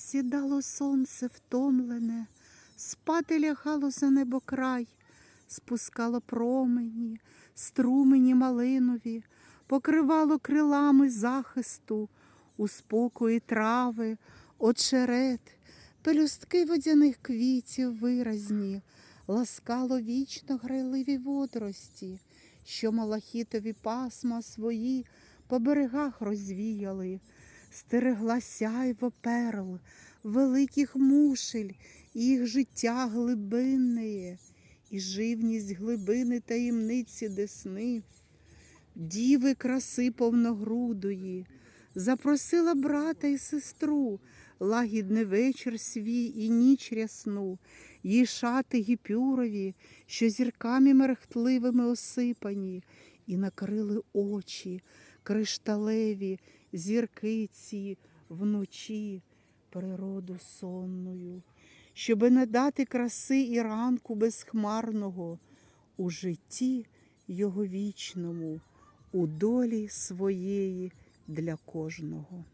Сідало сонце втомлене, спати лягало за небокрай, спускало промені, струмені малинові, покривало крилами захисту, у спокої трави, очерет, пелюстки водяних квітів виразні, ласкало вічно грайливі водорості, що малахітові пасма свої по берегах розвіяли, стерегла сяйво перл, великих мушель, їх життя глибинне, і живність глибини таємниці десни, діви краси повногрудої, запросила брата і сестру, лагідний вечір свій і ніч рясну, їй шати гіпюрові, що зірками мерехтливими осипані, і накрили очі, кришталеві, зірки ці вночі, природу сонною, щоби не дати краси і ранку безхмарного у житті його вічному, у долі своєї для кожного.